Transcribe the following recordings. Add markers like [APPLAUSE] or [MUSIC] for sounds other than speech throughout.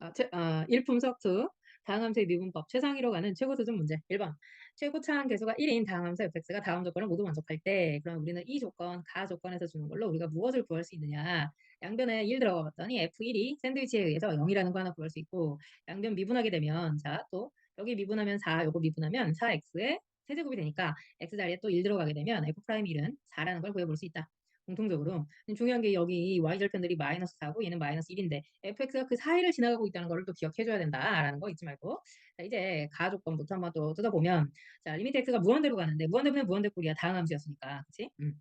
아최아 일품석투 다항 함수의 미분법 최상위로 가는 최고 수준 문제 1번 최고 차항 계수가 1인 다항 함수 fx가 다음 조건을 모두 만족할 때 그럼 우리는 이 조건, 가 조건에서 주는 걸로 우리가 무엇을 구할 수 있느냐. 양변에 1 들어가 봤더니 f1이 샌드위치에 의해서 0이라는 거 하나 구할 수 있고 양변 미분하게 되면 자 또 여기 미분하면 4 요거 미분하면 4x의 세제곱이 되니까 x 자리에 또 1 들어가게 되면 f'1은 4라는 걸 구해 볼 수 있다. 공통적으로. 중요한 게 여기 이 y절편들이 -4고 얘는 -1인데 fx가 그 사이를 지나가고 있다는 거를 또 기억해 줘야 된다라는 거 잊지 말고. 자 이제 가 조건부터 한번 또 뜯어보면 자 리미트 x가 무한대로 가는데 무한대면 무한대꼴이야. 다항함수였으니까. 그치? 음.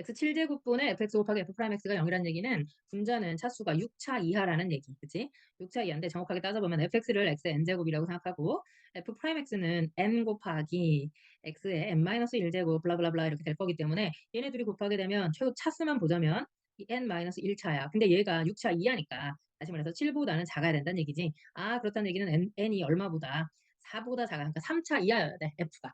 X 7제곱분의 fx 곱하기 f'x가 0이라는 얘기는 분자는 차수가 6차 이하라는 얘기. 그치? 6차 이하인데 정확하게 따져보면 fx를 x의 n제곱이라고 생각하고 f'x는 n 곱하기 x의 n-1제곱 블라블라블라 이렇게 될 거기 때문에 얘네 둘이 곱하게 되면 최고 차수만 보자면 이 n-1차야. 근데 얘가 6차 이하니까 다시 말해서 7보다는 작아야 된다는 얘기지. 아 그렇다는 얘기는 n, n이 얼마보다 4보다 작아. 그러니까 3차 이하여야 돼. f가.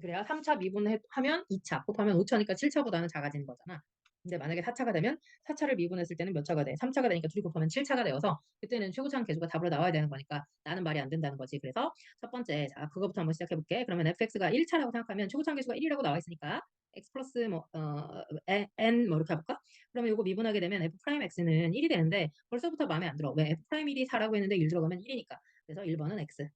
그래야 3차 미분하면 2차, 곱하면 5차니까 7차보다는 작아지는 거잖아. 근데 만약에 4차가 되면 4차를 미분했을 때는 몇 차가 돼? 3차가 되니까 둘이 곱하면 7차가 되어서 그때는 최고차항 계수가 답으로 나와야 되는 거니까 나는 말이 안 된다는 거지. 그래서 첫 번째, 자 그거부터 한번 시작해 볼게. 그러면 fx가 1차라고 생각하면 최고차항 계수가 1이라고 나와 있으니까 x 플러스 뭐 어, n 뭐 이렇게 해볼까? 그러면 이거 미분하게 되면 f'x는 1이 되는데 벌써부터 마음에 안 들어. 왜 f'1이 4라고 했는데 1 들어가면 1이니까. 그래서 1번은 x.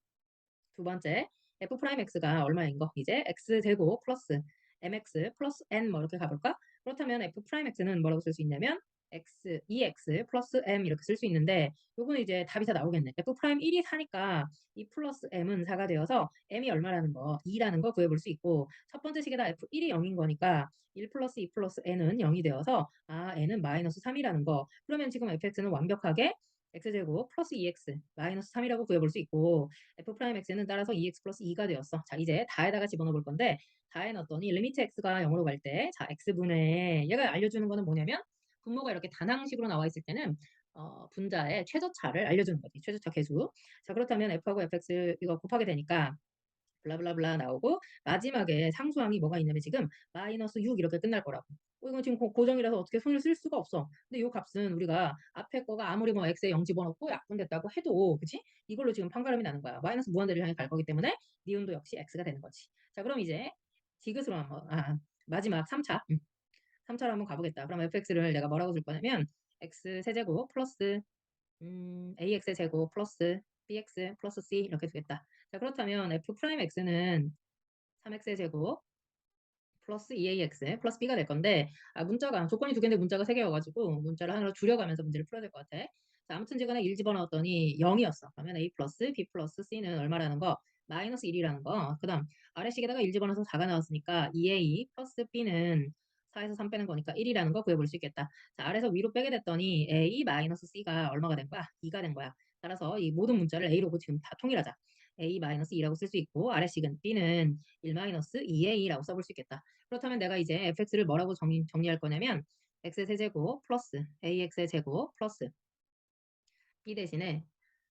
두 번째, f'x가 얼마인 거? 이제 x제곱 플러스 mx 플러스 n 뭐 이렇게 가볼까? 그렇다면 f'x는 뭐라고 쓸 수 있냐면 x, 2x 플러스 m 이렇게 쓸 수 있는데 요거는 이제 답이 다 나오겠네. f'1이 4니까 이 플러스 m은 4가 되어서 m이 얼마라는 거, 2라는 거 구해볼 수 있고 첫 번째 식에다 f1이 0인 거니까 1 플러스 2 플러스 n은 0이 되어서 아 n은 마이너스 3이라는 거. 그러면 지금 fx는 완벽하게 x제곱 플러스 2x 마이너스 3이라고 구해볼 수 있고 f'x는 따라서 2x 플러스 2가 되었어. 자 이제 다에다가 집어넣어 볼 건데 다에 넣었더니 리미트 x가 0으로 갈 때 자 x분의 얘가 알려주는 거는 뭐냐면 분모가 이렇게 단항식으로 나와 있을 때는 어, 분자의 최저차를 알려주는 거지. 최저차 계수. 자 그렇다면 f하고 fx 이거 곱하게 되니까 블라블라블라 나오고 마지막에 상수항이 뭐가 있냐면 지금 마이너스 6 이렇게 끝날 거라고. 어, 이건 지금 고, 정이라서 어떻게 손을 쓸 수가 없어. 근데 이 값은 우리가 앞에 거가 아무리 뭐 x에 0 집어넣고 약분됐다고 해도 그치? 이걸로 지금 판가름이 나는 거야. 마이너스 무한대를 향해 갈 거기 때문에 니은도 역시 x가 되는 거지. 자 그럼 이제 디귿으로 한번 아 마지막 3차 음. 3차로 한번 가보겠다. 그럼 fx를 내가 뭐라고 줄 거냐면 x 세제곱 플러스 음, ax의 제곱 플러스 bx 플러스 c 이렇게 두겠다. 자 그렇다면 f'x는 3x의 제곱 플러스 2ax 플러스 b가 될 건데 아, 문자가 조건이 두 개인데 문자가 세 개여가지고 문자를 하나로 줄여가면서 문제를 풀어야 될 것 같아. 자, 아무튼 제가 1 집어넣었더니 0이었어. 그러면 a 플러스 b 플러스 c는 얼마라는 거? 마이너스 1이라는 거. 그 다음 아래식에다가 1 집어넣어서 4가 나왔으니까 2a 플러스 b는 4에서 3 빼는 거니까 1이라는 거 구해볼 수 있겠다. 자, 아래서 위로 빼게 됐더니 a 마이너스 c가 얼마가 된 거야? 2가 된 거야. 따라서 이 모든 문자를 a로 지금 다 통일하자. A-2라고 쓸 수 있고 아래식은 b는 1-2a라고 써볼 수 있겠다. 그렇다면 내가 이제 fx를 뭐라고 정리, 정리할 거냐면 x의 세제곱 플러스 ax의 제곱 플러스 b 대신에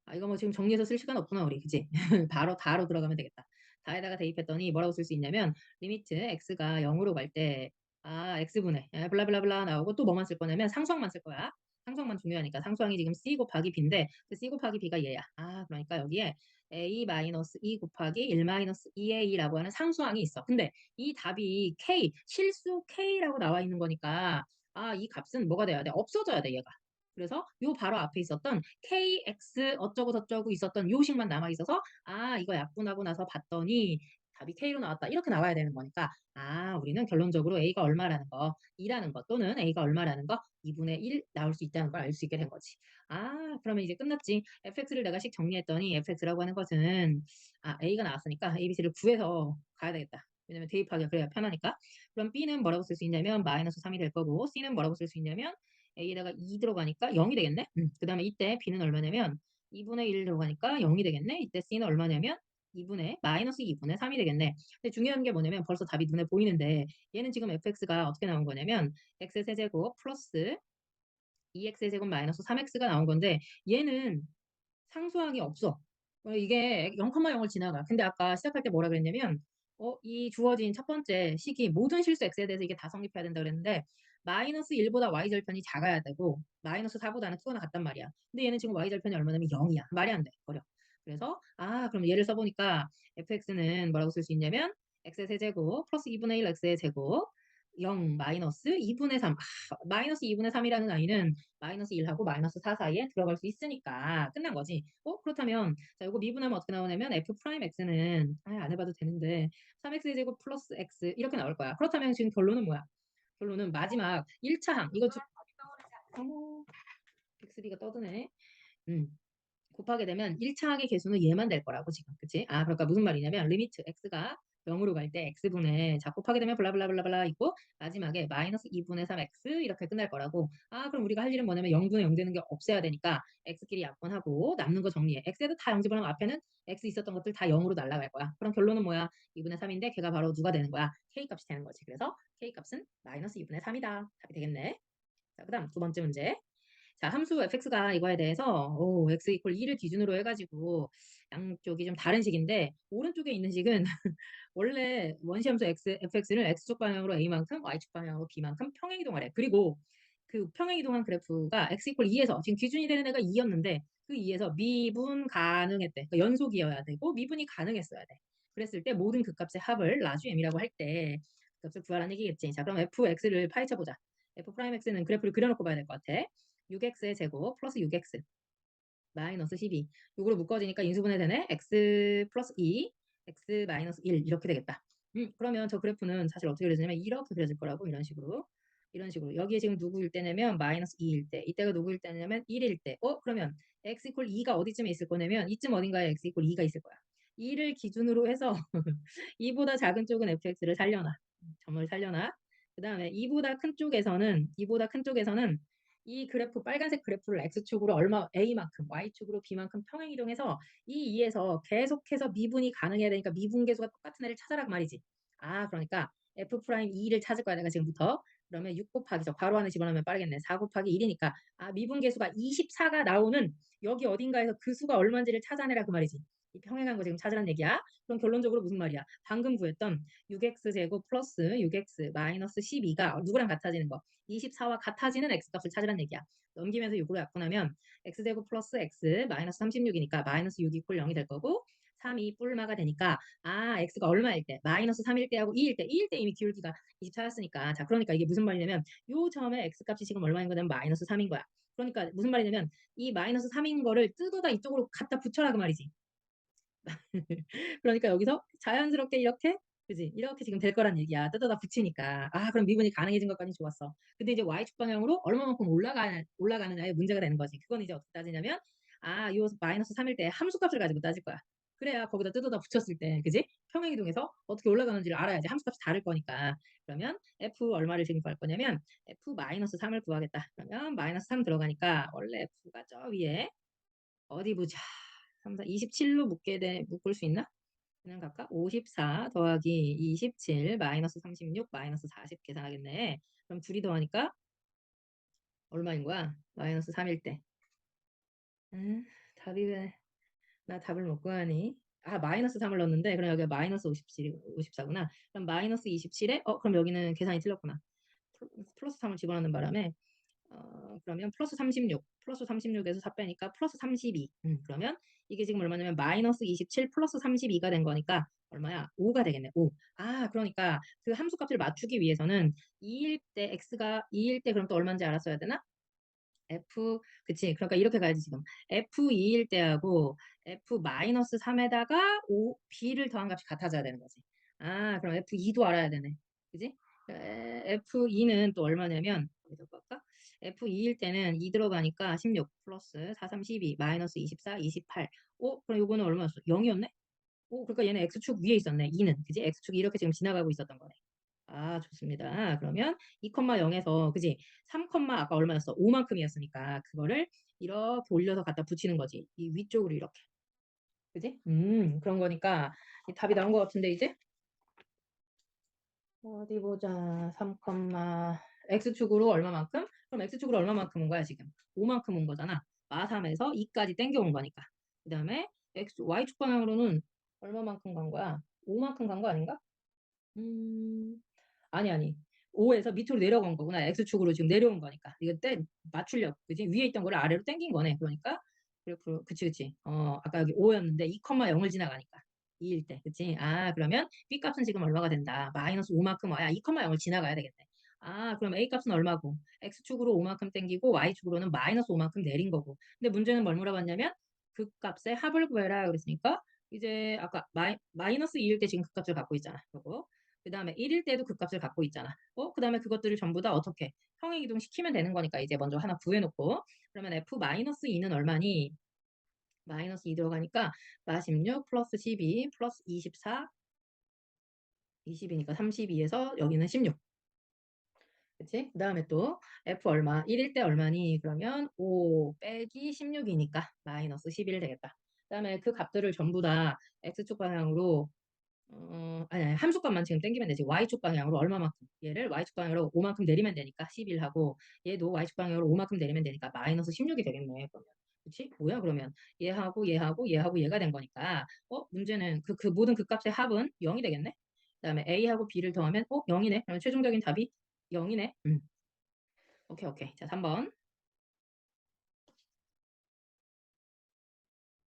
아, 이거 뭐 지금 정리해서 쓸 시간 없구나 우리 그지? [LAUGHS] 바로 다로 들어가면 되겠다. 다에다가 대입했더니 뭐라고 쓸 수 있냐면 리미트 x가 0으로 갈 때 아 x분의 블라블라블라 나오고 또 뭐만 쓸 거냐면 상수항만 쓸 거야. 상수항만 중요하니까 상수항이 지금 c 곱하기 b인데 그 c 곱하기 b가 얘야. 아 그러니까 여기에 a-2 곱하기 1-2a라고 하는 상수항이 있어. 근데 이 답이 k, 실수 k라고 나와 있는 거니까 아, 이 값은 뭐가 돼야 돼? 없어져야 돼, 얘가. 그래서 요 바로 앞에 있었던 kx 어쩌고 저쩌고 있었던 요식만 남아 있어서 아, 이거 약분하고 나서 봤더니 답이 K로 나왔다. 이렇게 나와야 되는 거니까 아 우리는 결론적으로 A가 얼마라는 거 2라는 거 또는 A가 얼마라는 거 2분의 1 나올 수 있다는 걸 알 수 있게 된 거지. 아 그러면 이제 끝났지. fx를 내가 식 정리했더니 fx라고 하는 것은 아 A가 나왔으니까 A, B, C를 구해서 가야 되겠다. 왜냐면 대입하기가 그래야 편하니까. 그럼 B는 뭐라고 쓸 수 있냐면 마이너스 3이 될 거고 C는 뭐라고 쓸 수 있냐면 A에다가 2 들어가니까 0이 되겠네. 음, 그 다음에 이때 B는 얼마냐면 2분의 1 들어가니까 0이 되겠네. 이때 C는 얼마냐면 2분의 마이너스 2분의 3이 되겠네. 근데 중요한 게 뭐냐면 벌써 답이 눈에 보이는데 얘는 지금 fx가 어떻게 나온 거냐면 x 세제곱 플러스 2x 제곱 마이너스 3x가 나온 건데 얘는 상수항이 없어. 어, 이게 0,0을 지나가. 근데 아까 시작할 때 뭐라 그랬냐면 어, 이 주어진 첫 번째 식이 모든 실수 x에 대해서 이게 다 성립해야 된다 그랬는데 마이너스 1보다 y절편이 작아야 되고 마이너스 4보다는 크거나 같단 말이야. 근데 얘는 지금 y절편이 얼마냐면 0이야. 말이 안 돼. 버려. 그래서 아 그럼 얘를 써보니까 fx는 뭐라고 쓸 수 있냐면 x의 세제곱 플러스 2분의 1 x의 제곱 0 마이너스 2분의 3 아, 마이너스 2분의 3이라는 아이는 마이너스 1하고 마이너스 4 사이에 들어갈 수 있으니까 끝난 거지. 어 그렇다면 자 이거 미분하면 어떻게 나오냐면 f 프라임 x는 아, 안 해봐도 되는데 3x의 제곱 플러스 x 이렇게 나올 거야. 그렇다면 지금 결론은 뭐야? 결론은 마지막 1차 항 이거 주... 어머 빅스비가 떠드네. 음. 곱하게 되면 1차 항의 개수는 얘만 될 거라고 지금. 그치? 아 그러니까 무슨 말이냐면 리미트 x가 0으로 갈 때 x분의 자 곱하게 되면 블라블라블라블라 있고 마지막에 마이너스 2분의 3x 이렇게 끝날 거라고. 아 그럼 우리가 할 일은 뭐냐면 0분의 0 되는 게 없애야 되니까 x끼리 약분하고 남는 거 정리해. x에도 다 0 집어넣으면 앞에는 x 있었던 것들 다 0으로 날아갈 거야. 그럼 결론은 뭐야? 2분의 3인데 걔가 바로 누가 되는 거야? k 값이 되는 거지. 그래서 k 값은 마이너스 2분의 3이다. 답이 되겠네. 자그 다음 두 번째 문제 자, 함수 fx가 이거에 대해서 오, x 이퀄 2를 기준으로 해가지고 양쪽이 좀 다른 식인데 오른쪽에 있는 식은 [LAUGHS] 원래 원시함수 x, fx를 x축 방향으로 a만큼 y축 방향으로 b만큼 평행이동하래. 그리고 그 평행이동한 그래프가 x 이퀄 2에서 지금 기준이 되는 애가 2였는데 그 2에서 미분 가능했대. 그러니까 연속이어야 되고 미분이 가능했어야 돼. 그랬을 때 모든 극값의 합을 라주 m이라고 할때 값을 구하라는 얘기겠지. 자, 그럼 fx를 파헤쳐 보자. f 프라임 x는 그래프를 그려놓고 봐야 될 것 같아. 6x의 제곱 플러스 6x 마이너스 12 이거로 묶어지니까 인수분해 되네. x 플러스 2 x 마이너스 1 이렇게 되겠다. 음, 그러면 저 그래프는 사실 어떻게 그려지냐면 이렇게 그려질 거라고 이런 식으로. 이런 식으로. 여기에 지금 누구일 때냐면 마이너스 2일 때. 이때가 누구일 때냐면 1일 때 어 그러면 x 이퀄 2가 어디쯤에 있을 거냐면 이쯤 어딘가에 x 이퀄 2가 있을 거야. 2를 기준으로 해서 [LAUGHS] 2보다 작은 쪽은 fx를 살려놔. 점을 살려놔. 그 다음에 2보다 큰 쪽에서는 2보다 큰 쪽에서는 이 그래프 빨간색 그래프를 x축으로 얼마 a만큼 y축으로 b만큼 평행 이동해서 이 2에서 계속해서 미분이 가능해야 되니까 미분 계수가 똑같은 애를 찾아라 그 말이지. 아 그러니까 f 프라임 2를 찾을 거야 내가 지금부터. 그러면 6 곱하기 저 괄호 안에 집어넣으면 빠르겠네. 4 곱하기 1이니까 아 미분 계수가 24가 나오는 여기 어딘가에서 그 수가 얼마인지를 찾아내라 그 말이지. 이 평행한 거 지금 찾으란 얘기야. 그럼 결론적으로 무슨 말이야? 방금 구했던 6x제곱 플러스 6x 마이너스 12가 누구랑 같아지는 거? 24와 같아지는 x값을 찾으란 얘기야. 넘기면서 6으로 약분하면 x제곱 플러스 x 마이너스 36이니까 마이너스 6 이퀄 0이 될 거고 3이 뿔마가 되니까 아 x가 얼마일 때 마이너스 3일 때하고 2일 때 2일 때 이미 기울기가 24였으니까 자 그러니까 이게 무슨 말이냐면 요 점에 x값이 지금 얼마인 거냐면 마이너스 3인 거야. 그러니까 무슨 말이냐면 이 마이너스 3인 거를 뜯어다 이쪽으로 갖다 붙여라 그 말이지. [LAUGHS] 그러니까 여기서 자연스럽게 이렇게 그지? 이렇게 지금 될 거란 얘기야. 뜯어다 붙이니까. 아 그럼 미분이 가능해진 것까지 좋았어. 근데 이제 y축 방향으로 얼마만큼 올라가 올라가느냐에 문제가 되는 거지. 그건 이제 어떻게 따지냐면 아요 마이너스 3일 때 함수값을 가지고 따질 거야. 그래야 거기다 뜯어다 붙였을 때 그지? 평행 이동해서 어떻게 올라가는지를 알아야지. 함수값이 다를 거니까. 그러면 f 얼마를 지금 구할 거냐면 f 마이너스 3을 구하겠다. 그러면 마이너스 3 들어가니까 원래 f가 저 위에 어디 보자 3, 4, 27로 묶게 돼, 묶을 수 있나? 그냥 갈까? 54 더하기 27 마이너스 36 마이너스 40 계산하겠네. 그럼 둘이 더하니까 얼마인 거야? 마이너스 3일 때. 음, 답이 왜, 나 답을 못 구하니? 아, 마이너스 3을 넣었는데, 그럼 여기가 마이너스 57, 54구나. 그럼 마이너스 27에, 어, 그럼 여기는 계산이 틀렸구나. 플러스 3을 집어넣는 바람에, 어, 그러면 플러스 36, 플러스 36에서 4 빼니까 플러스 32. 음, 그러면 이게 지금 얼마냐면 마이너스 27 플러스 32가 된 거니까 얼마야? 5가 되겠네. 5. 아, 그러니까 그 함수 값을 맞추기 위해서는 2일 때 x가 2일 때 그럼 또 얼마인지 알았어야 되나? f 그치 그러니까 이렇게 가야지 지금 f2일 때하고 f 마이너스 3에다가 5 b를 더한 값이 같아져야 되는 거지 아 그럼 f2도 알아야 되네 그지 f2는 또 얼마냐면 여기다 볼까 F2일 때는 2 들어가니까 16 플러스 4, 3, 12 마이너스 24, 28. 오, 그럼 요거는 얼마였어? 0이었네? 오, 그러니까 얘는 X축 위에 있었네. 2는. 그지? X축이 이렇게 지금 지나가고 있었던 거네. 아, 좋습니다. 그러면 2,0에서, 그지? 3, 아까 얼마였어? 5만큼이었으니까 그거를 이렇게 올려서 갖다 붙이는 거지. 이 위쪽으로 이렇게. 그지? 음, 그런 거니까 이 답이 나온 것 같은데, 이제? 어디 보자. 3, X축으로 얼마만큼? 그럼 X축으로 얼마만큼 온 거야, 지금? 5만큼 온 거잖아. 마3에서 2까지 땡겨온 거니까. 그 다음에 X, Y축 방향으로는 얼마만큼 간 거야? 5만큼 간 거 아닌가? 음, 아니, 아니. 5에서 밑으로 내려간 거구나. X축으로 지금 내려온 거니까. 이거 때 맞추려고. 그지? 위에 있던 거를 아래로 당긴 거네. 그러니까 그래프 그치 그치. 어 아까 여기 5였는데 2,0을 지나가니까 2일 때. 그치? 아 그러면 B 값은 지금 얼마가 된다. 마이너스 5만큼 와야 2,0을 지나가야 되겠네. 아 그럼 A 값은 얼마고? X축으로 5만큼 당기고 Y축으로는 마이너스 5만큼 내린 거고. 근데 문제는 뭘 물어봤냐면 그 값의 합을 구해라 그랬으니까 이제 아까 마이, 마이너스 2일 때 지금 그 값을 갖고 있잖아. 그거. 그 다음에 1일 때도 그 값을 갖고 있잖아. 어? 그 다음에 그것들을 전부 다 어떻게 평행 이동시키면 되는 거니까 이제 먼저 하나 구해놓고 그러면 f-2는 얼마니? 마이너스 2 들어가니까 46 플러스 12 플러스 24 20이니까 32에서 여기는 16 그치? 그 다음에 또 f 얼마? 1일 때 얼마니? 그러면 5 빼기 16이니까 마이너스 11 되겠다. 그 다음에 그 값들을 전부 다 x축 방향으로 어, 아니, 아니, 함수값만 지금 땡기면 되지. y축 방향으로 얼마만큼? 얘를 y축 방향으로 5만큼 내리면 되니까 11하고 얘도 y축 방향으로 5만큼 내리면 되니까 마이너스 16이 되겠네. 그러면. 그치? 뭐야 그러면 얘하고 얘하고 얘하고 얘가 된 거니까 어 문제는 그, 그 모든 그 값의 합은 0이 되겠네. 그 다음에 a하고 b를 더하면 어 0이네. 그러면 최종적인 답이 0이네. 음. 오케이 오케이. 자 3번.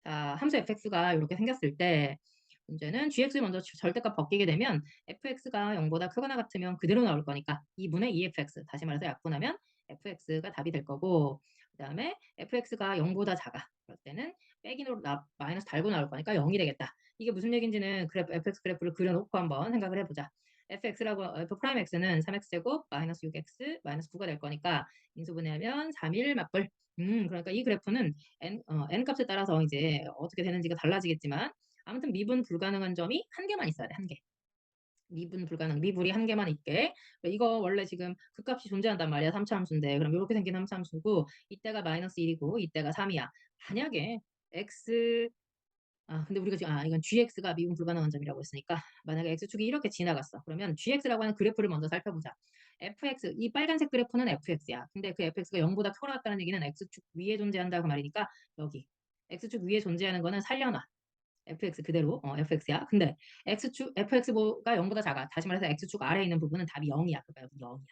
자 함수 fx가 이렇게 생겼을 때 문제는 gx 먼저 절대값 벗기게 되면 fx가 0보다 크거나 같으면 그대로 나올 거니까 2분의 2fx 다시 말해서 약분하면 fx가 답이 될 거고 그 다음에 fx가 0보다 작아 그럴 때는 빼기로 나, 마이너스 달고 나올 거니까 0이 되겠다 이게 무슨 얘기인지는 그래프, fx 그래프를 그려놓고 한번 생각을 해보자 fx라고 프라임 x는 3x제곱 마이너스 6x 마이너스 9가 될 거니까 인수분해하면 3일 맞불 음 그러니까 이 그래프는 n, 어, n 값에 따라서 이제 어떻게 되는지가 달라지겠지만 아무튼 미분 불가능한 점이 한 개만 있어야 돼, 한 개. 미분 불가능, 미불이 한 개만 있게. 이거 원래 지금 그 값이 존재한단 말이야, 3차 함수인데. 그럼 이렇게 생긴 3차 함수고, 이때가 마이너스 1이고, 이때가 3이야. 만약에 x, 아, 근데 우리가 지금, 아, 이건 gx가 미분 불가능한 점이라고 했으니까, 만약에 x축이 이렇게 지나갔어. 그러면 gx라고 하는 그래프를 먼저 살펴보자. fx, 이 빨간색 그래프는 fx야. 근데 그 fx가 0보다 크거나 같다는 얘기는 x축 위에 존재한다고 말이니까, 여기. x축 위에 존재하는 거는 살려놔. fx 그대로 어, fx야. 근데 x축 fx가 0보다 작아. 다시 말해서 x축 아래에 있는 부분은 답이 0이야. 그러니까 여기 0이야.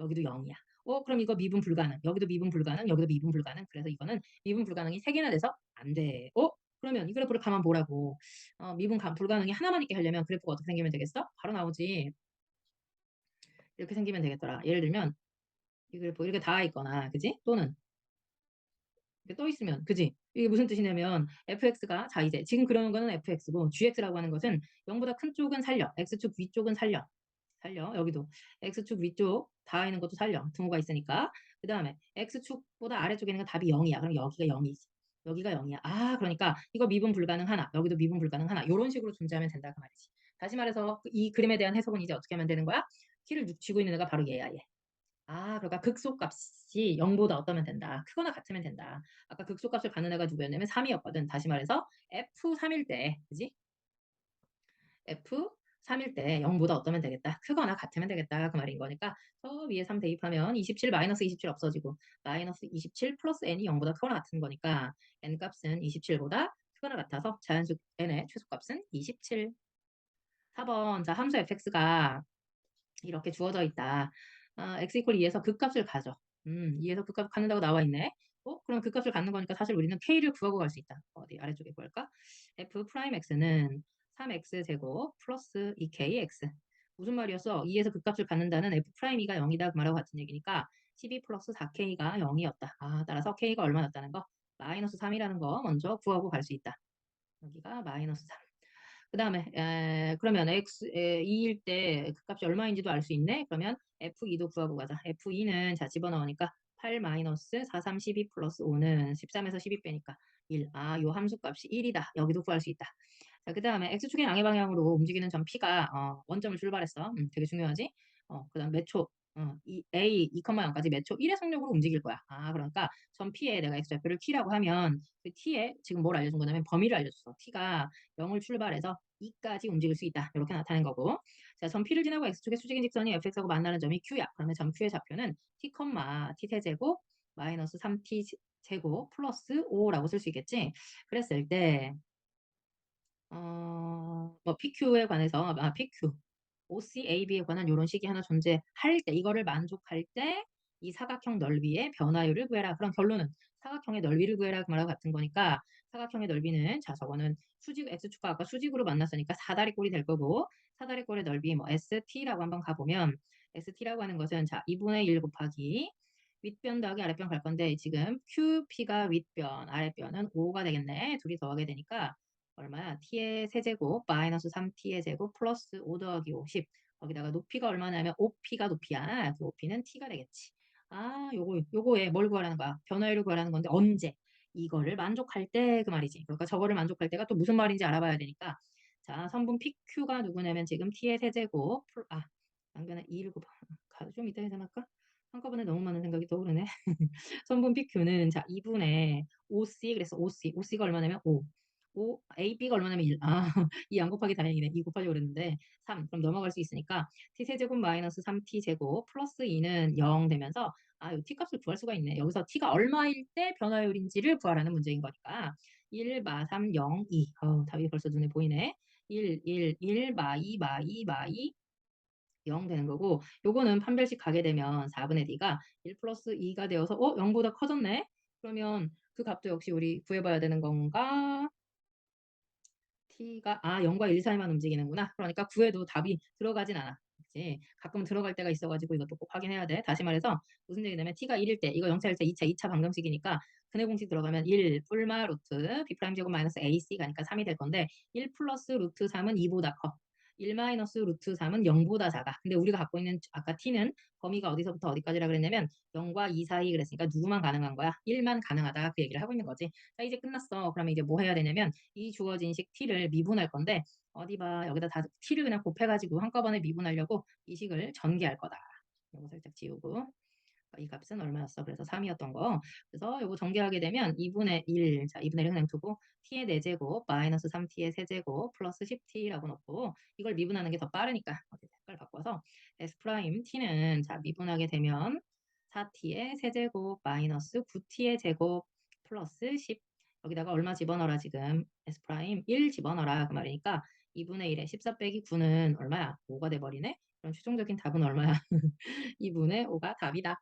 여기도 0이야. 어 그럼 이거 미분 불가능. 여기도 미분 불가능. 여기도 미분 불가능. 그래서 이거는 미분 불가능이 3개나 돼서 안 돼. 어? 그러면 이 그래프를 가만 보라고. 어, 미분 불가능이 하나만 있게 하려면 그래프가 어떻게 생기면 되겠어? 바로 나오지. 이렇게 생기면 되겠더라. 예를 들면 이 그래프 이렇게 닿아 있거나 그지? 또는 이렇게 떠 있으면 그지? 이게 무슨 뜻이냐면 fx가 자 이제 지금 그러는 거는 fx고 gx라고 하는 것은 0보다 큰 쪽은 살려 x축 위쪽은 살려 살려 여기도 x축 위쪽 닿아 있는 것도 살려 등호가 있으니까 그 다음에 x축보다 아래쪽에 있는 건 답이 0이야 그럼 여기가 0이지 여기가 0이야 아 그러니까 이거 미분 불가능 하나 여기도 미분 불가능 하나 이런 식으로 존재하면 된다 그 말이지 다시 말해서 이 그림에 대한 해석은 이제 어떻게 하면 되는 거야 키를 쥐고 있는 애가 바로 얘야 얘 아, 그러니까 극소값이 0보다 어떠면 된다. 크거나 같으면 된다. 아까 극소값을 가는 애가 누구였냐면 3이었거든. 다시 말해서 F3일 때, 그지? F3일 때 0보다 어떠면 되겠다. 크거나 같으면 되겠다. 그 말인 거니까 저 위에 3 대입하면 27 마이너스 27 없어지고 마이너스 27 플러스 n이 0보다 크거나 같은 거니까 n 값은 27보다 크거나 같아서 자연수 n의 최소값은 27. 4번 자 함수 fx가 이렇게 주어져 있다. 아, x 이퀄 2에서 극값을 가져. 음, 2에서 극값 갖는다고 나와 있네. 어? 그럼 극값을 갖는 거니까 사실 우리는 k를 구하고 갈 수 있다. 어디 아래쪽에 볼까? f 프라임 x는 3x 제곱 플러스 2kx. 무슨 말이었어? 2에서 극값을 갖는다는 f 프라임 2가 0이다 그 말하고 같은 얘기니까 12 플러스 4k가 0이었다. 아, 따라서 k가 얼마였다는 거? 마이너스 3이라는 거 먼저 구하고 갈 수 있다. 여기가 마이너스 3. 그 다음에 그러면 x 에, 2일 때그 값이 얼마인지도 알 수 있네. 그러면 f2도 구하고 가자. f2는 자 집어넣으니까 8 마이너스 4, 3, 12 플러스 5는 13에서 12 빼니까 1. 아, 요 함수 값이 1이다. 여기도 구할 수 있다. 자, 그 다음에 x축의 양의 방향으로 움직이는 점 p가 어, 원점을 출발했어. 음, 되게 중요하지? 어, 그 다음 몇 초? 어, 이 A 2,0까지 몇 초? 1의 속력으로 움직일 거야. 아, 그러니까 전 P에 내가 x좌표를 T라고 하면 그 T에 지금 뭘 알려준 거냐면 범위를 알려줬어. T가 0을 출발해서 2까지 움직일 수 있다. 이렇게 나타낸 거고. 자, 전 P를 지나고 X축의 수직인 직선이 fx하고 만나는 점이 Q야. 그러면 점 Q의 좌표는 T, T 세제곱 마이너스 3T 제곱 플러스 5라고 쓸 수 있겠지? 그랬을 때 어, 뭐 PQ에 관해서 아, PQ OCAB에 관한 요런 식이 하나 존재할 때 이거를 만족할 때 이 사각형 넓이의 변화율을 구해라. 그럼 결론은 사각형의 넓이를 구해라 그 말하고 같은 거니까 사각형의 넓이는 자 저거는 수직 x축과 아까 수직으로 만났으니까 사다리 꼴이 될 거고 사다리 꼴의 넓이 뭐 ST라고 한번 가보면 ST라고 하는 것은 자 2분의 1 곱하기 윗변 더하기 아랫변 갈 건데 지금 QP가 윗변, 아랫변은 5가 되겠네. 둘이 더하게 되니까 얼마야? t의 세제곱 마이너스 3t의 제곱 플러스 5 더하기 5, 10. 거기다가 높이가 얼마냐면 5p가 높이야. 그 5p는 t가 되겠지. 아, 요거 요거에 뭘 구하라는 거야? 변화율을 구하라는 건데 언제? 이거를 만족할 때 그 말이지. 그러니까 저거를 만족할 때가 또 무슨 말인지 알아봐야 되니까. 자, 선분 PQ가 누구냐면 지금 t의 세제곱 플 아, 양변에 2를 곱하 좀 이따 해석할까? 한꺼번에 너무 많은 생각이 떠오르네. [LAUGHS] 선분 PQ는 자 2분의 OC 그래서 OC, OC가 얼마냐면 5. 5, AB가 얼마냐면 1. 아, [LAUGHS] 이안 곱하기 다행이네. 2 곱하려고 그랬는데 3. 그럼 넘어갈 수 있으니까 t 세제곱 마이너스 3t 제곱 플러스 2는 0 되면서 아, 이 t 값을 구할 수가 있네. 여기서 t가 얼마일 때 변화율인지를 구하라는 문제인 거니까 1 마 3 0 2. 어, 답이 벌써 눈에 보이네. 1 1 1 마 2 마 2 마 2 0 되는 거고 요거는 판별식 가게 되면 4분의 d가 1 플러스 2가 되어서 어 0보다 커졌네? 그러면 그 값도 역시 우리 구해봐야 되는 건가? t가 아 0과 1 사이만 움직이는구나. 그러니까 구해도 답이 들어가진 않아. 그치? 가끔은 들어갈 때가 있어가지고 이것도 꼭 확인해야 돼. 다시 말해서 무슨 얘기냐면 t가 1일 때 이거 0차 1차 2차 2차 방정식이니까 근해 공식 들어가면 1 뿔마 루트 b 프라임 제곱 마이너스 ac 가니까 3이 될 건데 1 플러스 루트 3은 2보다 커. 1 마이너스 루트 3은 0보다 작아. 근데 우리가 갖고 있는 아까 t는 범위가 어디서부터 어디까지라 그랬냐면 0과 2 사이 그랬으니까 누구만 가능한 거야? 1만 가능하다 그 얘기를 하고 있는 거지. 자 이제 끝났어. 그러면 이제 뭐 해야 되냐면 이 주어진 식 t를 미분할 건데 어디 봐 여기다 다 t를 그냥 곱해가지고 한꺼번에 미분하려고 이 식을 전개할 거다. 요거 살짝 지우고 이 값은 얼마였어? 그래서 3이었던 거. 그래서 요거 전개하게 되면 2분의 1, 자 2분의 1을 그냥 두고 t의 4제곱 마이너스 3t의 세제곱 플러스 10t라고 넣고 이걸 미분하는 게 더 빠르니까 색깔 바꿔서 s 프라임 t는 자 미분하게 되면 4t의 세제곱 마이너스 9t의 제곱 플러스 10 여기다가 얼마 집어넣어라 지금 s 프라임 1 집어넣어라 그 말이니까 2분의 1에 14 빼기 9는 얼마야? 5가 돼버리네? 그럼 최종적인 답은 얼마야? [LAUGHS] 2분의 5가 답이다.